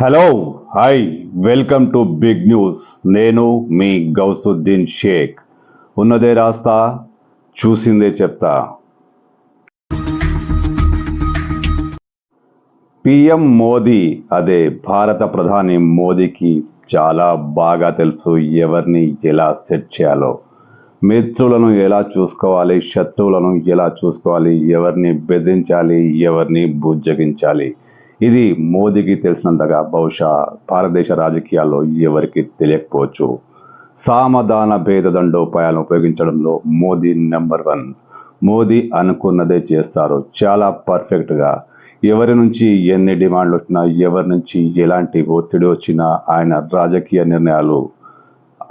Hello hi welcome to big news నేను మీ గౌసుద్దీన్ షేక్. ఉన్నదే రాస్తా చూసిందే చెప్తా. పిఎం మోదీ అదే భారత ప్రధాని మోదీకి చాలా బాగా తెలుసు ఎవరిని ఎలా సెట్ చేయాలో. మిత్రులను ఎలా చూసుకోవాలి శత్రువులను ఎలా చూసుకోవాలి ఎవరిని బెదిరించాలి ఎవరిని బుజ్జగించాలి. ఇది మోదీకి తెలిసినంతగా బహుశా భారతదేశ రాజకీయాల్లో ఎవరికి తెలియకపోవచ్చు. సామధాన భేద దండోపాయాలను ఉపయోగించడంలో మోదీ నెంబర్ వన్. మోదీ అనుకున్నదే చేస్తారు. చాలా పర్ఫెక్ట్గా. ఎవరి నుంచి ఎన్ని డిమాండ్లు వచ్చినా ఎవరి నుంచి ఎలాంటి ఒత్తిడి వచ్చినా ఆయన రాజకీయ నిర్ణయాలు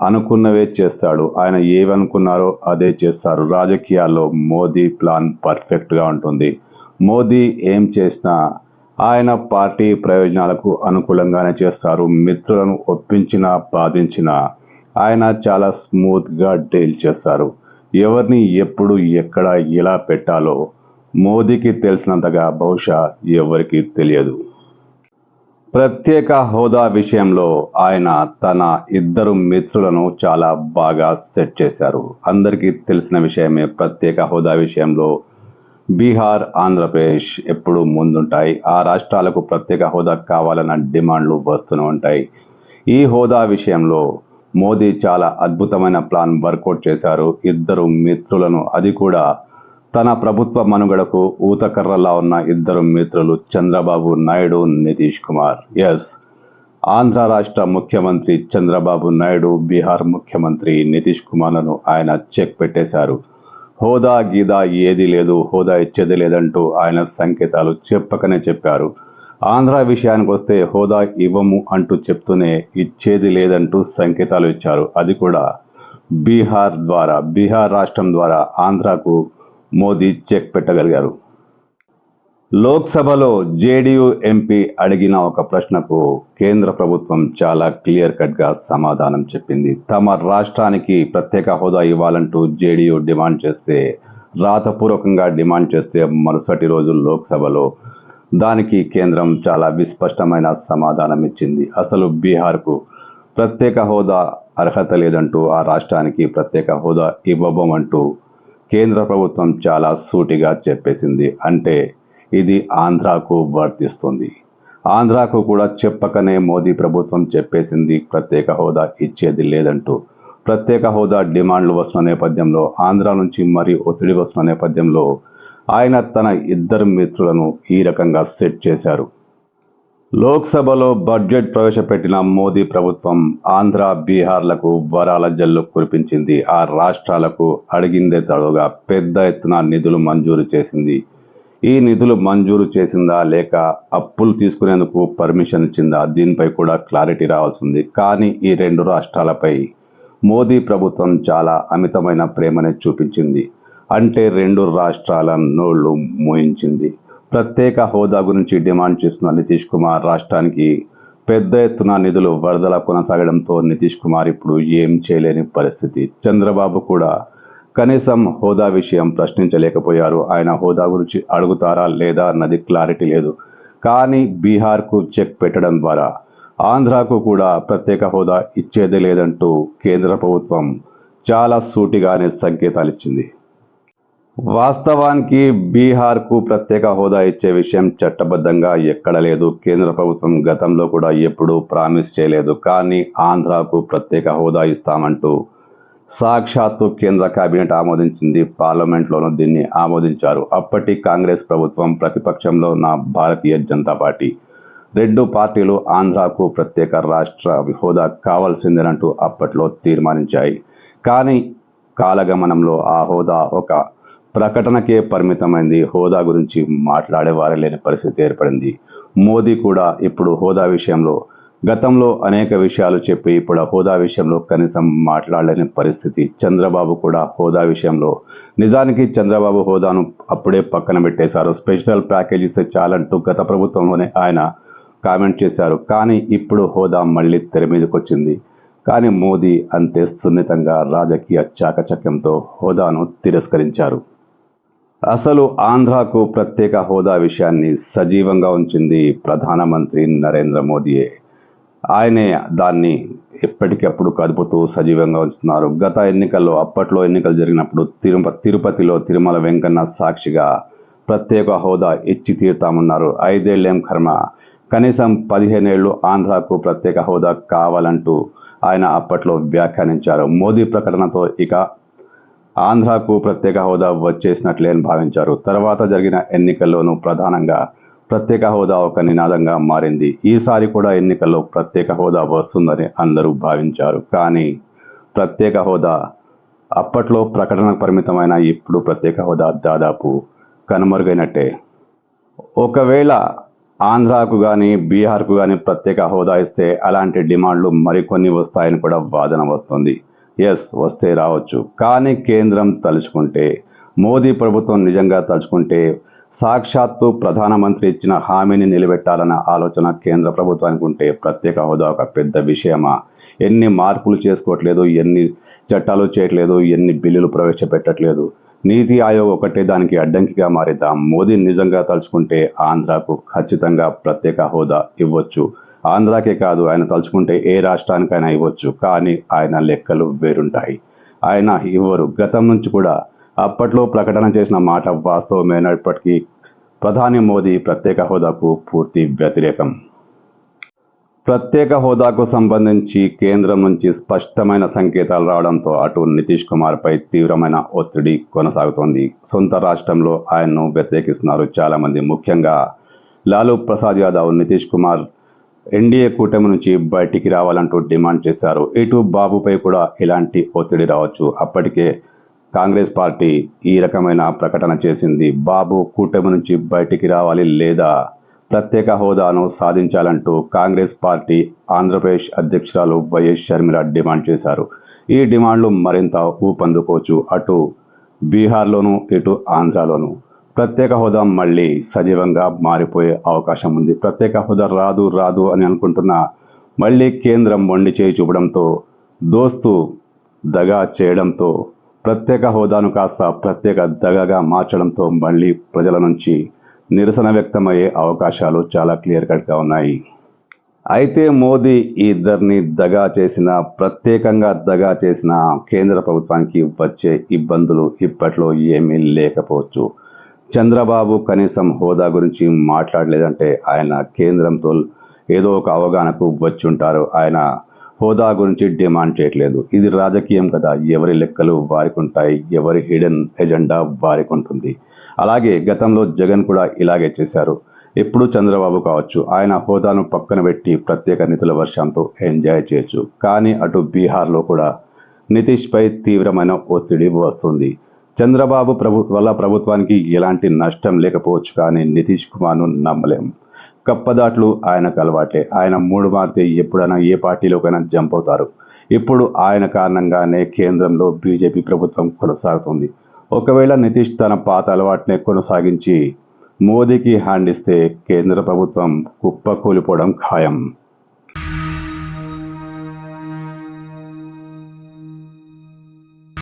అనుకున్నవే చేస్తాడు. ఆయన ఏమనుకున్నారో అదే చేస్తారు. రాజకీయాల్లో మోదీ ప్లాన్ పర్ఫెక్ట్గా ఉంటుంది. మోదీ ఏం చేసినా ఆయన పార్టీ ప్రయోజనాలకు అనుకూలంగానే చేస్తారు. మిత్రులను ఒప్పించినా బాధించినా ఆయన చాలా స్మూత్గా డీల్ చేస్తారు. ఎవరిని ఎప్పుడు ఎక్కడ ఎలా పెట్టాలో మోదీకి తెలిసినంతగా బహుశా ఎవరికి తెలియదు. ప్రత్యేక హోదా విషయంలో ఆయన తన ఇద్దరు మిత్రులను చాలా బాగా సెట్ చేశారు. అందరికీ తెలిసిన విషయమే ప్రత్యేక హోదా విషయంలో బీహార్ ఆంధ్రప్రదేశ్ ఎప్పుడూ ముందుంటాయి. ఆ రాష్ట్రాలకు ప్రత్యేక హోదా కావాలన్న డిమాండ్లు వస్తూనే ఉంటాయి. ఈ హోదా విషయంలో మోదీ చాలా అద్భుతమైన ప్లాన్ వర్కౌట్ చేశారు. ఇద్దరు మిత్రులను అది కూడా తన ప్రభుత్వ మనుగడకు ఊతకర్రలా ఉన్న ఇద్దరు మిత్రులు చంద్రబాబు నాయుడు నితీష్ కుమార్. ఎస్. ఆంధ్ర రాష్ట్ర ముఖ్యమంత్రి చంద్రబాబు నాయుడు బీహార్ ముఖ్యమంత్రి నితీష్ కుమార్లను ఆయన చెక్ పెట్టేశారు. హోదా గీదా ఏది లేదు హోదా ఇచ్చేది లేదంటూ ఆయన సంకేతాలు చెప్పకనే చెప్పారు. ఆంధ్ర విషయానికి వస్తే హోదా ఇవ్వము అంటూ చెప్తూనే ఇచ్చేది లేదంటూ సంకేతాలు ఇచ్చారు. అది కూడా బీహార్ ద్వారా బీహార్ రాష్ట్రం ద్వారా ఆంధ్రాకు మోదీ చెక్ పెట్టగలిగారు. లోక్సభలో జేడీయూ ఎంపీ అడిగిన ఒక ప్రశ్నకు కేంద్ర ప్రభుత్వం చాలా క్లియర్ కట్గా సమాధానం చెప్పింది. తమ రాష్ట్రానికి ప్రత్యేక హోదా ఇవ్వాలంటూ జేడీయూ డిమాండ్ చేస్తే రాతపూర్వకంగా డిమాండ్ చేస్తే మరుసటి రోజు లోక్సభలో దానికి కేంద్రం చాలా విస్పష్టమైన సమాధానం ఇచ్చింది. అసలు బీహార్కు ప్రత్యేక హోదా అర్హత లేదంటూ ఆ రాష్ట్రానికి ప్రత్యేక హోదా ఇవ్వబోమంటూ కేంద్ర ప్రభుత్వం చాలా సూటిగా చెప్పేసింది. అంటే ఇది ఆంధ్రాకు వర్తిస్తుంది. ఆంధ్రాకు కూడా చెప్పకనే మోదీ ప్రభుత్వం చెప్పేసింది ప్రత్యేక హోదా ఇచ్చేది లేదంటూ. ప్రత్యేక హోదా డిమాండ్లు వస్తున్న నేపథ్యంలో ఆంధ్ర నుంచి మరీ ఒత్తిడి వస్తున్న నేపథ్యంలో ఆయన తన ఇద్దరు మిత్రులను ఈ రకంగా సెట్ చేశారు. లోక్సభలో బడ్జెట్ ప్రవేశపెట్టిన మోదీ ప్రభుత్వం ఆంధ్ర బీహార్లకు వరాల జల్లు కురిపించింది. ఆ రాష్ట్రాలకు అడిగిందే తడుగా పెద్ద ఎత్తున నిధులు మంజూరు చేసింది ఈ నిధులు మంజూరు చేసిందా లేక అప్పులు తీసుకునేందుకు పర్మిషన్ ఇచ్చిందా? దీనిపై కూడా క్లారిటీ రావాల్సింది కానీ ఈ రెండు రాష్ట్రాలపై మోదీ ప్రభుత్వం చాలా అమితమైన ప్రేమనే చూపించింది. అంటే రెండు రాష్ట్రాల నోళ్ళు మోయించింది. ప్రత్యేక హోదా గురించి డిమాండ్ చేస్తున్న నితీష్ కుమార్ రాష్ట్రానికి పెద్ద ఎత్తున నిధులు వరదల కొనసాగడంతో నితీష్ కుమార్ ఇప్పుడు ఏం చేయలేని పరిస్థితి. చంద్రబాబు కూడా కనీసం హోదా విషయం ప్రశ్నించలేకపోయారు. ఆయన హోదా గురించి అడుగుతారా లేదా అన్నది క్లారిటీ లేదు. కానీ బీహార్కు చెక్ పెట్టడం ద్వారా ఆంధ్రాకు కూడా ప్రత్యేక హోదా ఇచ్చేదే లేదంటూ కేంద్ర ప్రభుత్వం చాలా సూటిగానే సంకేతాలు ఇచ్చింది. వాస్తవానికి బీహార్కు ప్రత్యేక హోదా ఇచ్చే విషయం చట్టబద్ధంగా ఎక్కడ లేదు. కేంద్ర ప్రభుత్వం గతంలో కూడా ఎప్పుడూ ప్రామిస్ చేయలేదు. కానీ ఆంధ్రాకు ప్రత్యేక హోదా ఇస్తామంటూ సాక్షాత్తు కేంద్ర కేబినెట్ ఆమోదించింది. పార్లమెంట్లోనూ దీన్ని ఆమోదించారు. అప్పటి కాంగ్రెస్ ప్రభుత్వం ప్రతిపక్షంలో ఉన్న భారతీయ జనతా పార్టీ. రెండు పార్టీలు ఆంధ్రాకు ప్రత్యేక రాష్ట్ర హోదా కావాల్సిందేనంటూ అప్పట్లో తీర్మానించాయి. కానీ కాలగమనంలో ఆ హోదా ఒక ప్రకటనకే పరిమితమైంది. హోదా గురించి మాట్లాడేవారే లేని పరిస్థితి ఏర్పడింది. మోదీ కూడా ఇప్పుడు హోదా విషయంలో గతంలో అనేక విషయాలు చెప్పి ఇప్పుడు హోదా విషయంలో కనీసం మాట్లాడలేని పరిస్థితి. చంద్రబాబు కూడా హోదా విషయంలో. నిజానికి చంద్రబాబు హోదాను అప్పుడే పక్కన పెట్టేశారు. స్పెషల్ ప్యాకేజీస్ చాలంటూ గత ప్రభుత్వంలోనే ఆయన కామెంట్ చేశారు. కానీ ఇప్పుడు హోదా మళ్ళీ తెర మీదకి వచ్చింది కానీ మోదీ అంతే సున్నితంగా రాజకీయ చాకచక్యంతో హోదాను తిరస్కరించారు. అసలు ఆంధ్రాకు ప్రత్యేక హోదా విషయాన్ని సజీవంగా ఉంచింది ప్రధానమంత్రి నరేంద్ర మోదీయే. ఆయనే దాన్ని ఎప్పటికప్పుడు కదుపుతూ సజీవంగా ఉంచుతున్నారు. గత ఎన్నికల్లో అప్పట్లో ఎన్నికలు జరిగినప్పుడు తిరుపతి తిరుపతిలో తిరుమల వెంకన్న సాక్షిగా ప్రత్యేక హోదా ఇచ్చి తీరుతామన్నారు. ఐదేళ్ళేం కర్మ? కనీసం పదిహేనేళ్ళు ఆంధ్రాకు ప్రత్యేక హోదా కావాలంటూ ఆయన అప్పట్లో వ్యాఖ్యానించారు. మోదీ ప్రకటనతో ఇక ఆంధ్రాకు ప్రత్యేక హోదా వచ్చేసినట్లే అని భావించారు. తర్వాత జరిగిన ఎన్నికల్లోనూ ప్రధానంగా ప్రత్యేక హోదా ఒక నినాదంగా మారింది. ఈసారి కూడా ఎన్నికల్లో ప్రత్యేక హోదా వస్తుందని అందరూ భావించారు. కానీ ప్రత్యేక హోదా అప్పట్లో ప్రకటనకు పరిమితమైన ఇప్పుడు ప్రత్యేక హోదా దాదాపు కనుమరుగైనట్టే. ఒకవేళ ఆంధ్రాకు కానీ బీహార్కు కానీ ప్రత్యేక హోదా ఇస్తే అలాంటి డిమాండ్లు మరికొన్ని వస్తాయని కూడా వాదన వస్తుంది. ఎస్ వస్తే రావచ్చు. కానీ కేంద్రం తలుచుకుంటే మోదీ ప్రభుత్వం నిజంగా తలుచుకుంటే సాక్షాత్తు ప్రధానమంత్రి ఇచ్చిన హామీని నిలబెట్టాలన్న ఆలోచన కేంద్ర ప్రభుత్వానికి ఉంటే ప్రత్యేక హోదా ఒక పెద్ద విషయమా? ఎన్ని మార్పులు చేసుకోవట్లేదు ఎన్ని చట్టాలు చేయట్లేదు ఎన్ని బిల్లులు ప్రవేశపెట్టట్లేదు? నీతి ఆయోగ్ ఒకటే దానికి అడ్డంకిగా మారిద్దా మోదీ నిజంగా తలుచుకుంటే ఆంధ్రాకు ఖచ్చితంగా ప్రత్యేక హోదా ఇవ్వచ్చు. ఆంధ్రాకే కాదు ఆయన తలుచుకుంటే ఏ రాష్ట్రానికైనా ఇవ్వచ్చు. కానీ ఆయన లెక్కలు వేరుంటాయి. ఆయన ఇవ్వరు. గతం నుంచి కూడా అప్పట్లో ప్రకటన చేసిన మాట వాస్తవమైనప్పటికీ ప్రధాని మోదీ ప్రత్యేక హోదాకు పూర్తి వ్యతిరేకం. ప్రత్యేక హోదాకు సంబంధించి కేంద్రం నుంచి స్పష్టమైన సంకేతాలు రావడంతో అటు నితీష్ కుమార్పై తీవ్రమైన ఒత్తిడి కొనసాగుతోంది. సొంత రాష్ట్రంలో ఆయన్ను వ్యతిరేకిస్తున్నారు చాలామంది. ముఖ్యంగా లాలూ ప్రసాద్ యాదవ్ నితీష్ కుమార్ ఎన్డీఏ కూటమి నుంచి బయటికి రావాలంటూ డిమాండ్ చేశారు. ఇటు బాబుపై కూడా ఇలాంటి ఒత్తిడి రావచ్చు. అప్పటికే కాంగ్రెస్ పార్టీ ఈ రకమైన ప్రకటన చేసింది. బాబు కూటమి నుంచి బయటికి రావాలి లేదా? ప్రత్యేక హోదాను సాధించాలంటూ కాంగ్రెస్ పార్టీ ఆంధ్రప్రదేశ్ అధ్యక్షురాలు వైఎస్ షర్మిల డిమాండ్ చేశారు. ఈ డిమాండ్లు మరింత ఊపందుకోవచ్చు. అటు బీహార్లోనూ ఇటు ఆంధ్రాలోనూ. ప్రత్యేక హోదా మళ్ళీ సజీవంగా మారిపోయే అవకాశం ఉంది. ప్రత్యేక హోదా రాదు రాదు అని అనుకుంటున్న మళ్ళీ కేంద్రం వండి చేయి చూపడంతో దోస్తు దగా చేయడంతో ప్రత్యేక హోదాను కాస్త ప్రత్యేక దగగా మార్చడంతో మళ్ళీ ప్రజల నుంచి నిరసన వ్యక్తమయ్యే అవకాశాలు చాలా క్లియర్ కట్గా ఉన్నాయి. అయితే మోదీ ఈ ఇద్దరిని దగా చేసిన ప్రత్యేకంగా దగా చేసిన కేంద్ర ప్రభుత్వానికి వచ్చే ఇబ్బందులు ఇప్పట్లో ఏమీ లేకపోవచ్చు. చంద్రబాబు కనీసం హోదా గురించి మాట్లాడలేదంటే ఆయన కేంద్రంతో ఏదో ఒక అవగాహనకు వచ్చి ఉంటారు ఆయన హోదా గురించి డిమాండ్ చేయట్లేదు. ఇది రాజకీయం కదా. ఎవరి లెక్కలు వారికి ఉంటాయి ఎవరి హిడెన్ ఎజెండా వారికి ఉంటుంది అలాగే గతంలో జగన్ కూడా ఇలాగే చేశారు. ఎప్పుడు చంద్రబాబు కావచ్చు ఆయన హోదాను పక్కన పెట్టి ప్రత్యేక నిధుల వర్షంతో ఎంజాయ్ చేయొచ్చు. కానీ అటు బీహార్లో కూడా నితీష్పై తీవ్రమైన ఒత్తిడి వస్తుంది. చంద్రబాబు ప్రభు వల్ల ప్రభుత్వానికి ఎలాంటి నష్టం లేకపోవచ్చు కానీ నితీష్ కుమార్ను నమ్మలేం. కప్పదాట్లు ఆయనకు అలవాటే. ఆయన మూడు మారితే ఎప్పుడైనా ఏ పార్టీలోకైనా జంప్ అవుతారు. ఇప్పుడు ఆయన కారణంగానే కేంద్రంలో బీజేపీ ప్రభుత్వం కొనసాగుతుంది. ఒకవేళ నితీష్ తన పాత అలవాటునే కొనసాగించి మోదీకి హ్యాండ్ ఇస్తే కేంద్ర ప్రభుత్వం కుప్ప కూలిపోవడం ఖాయం.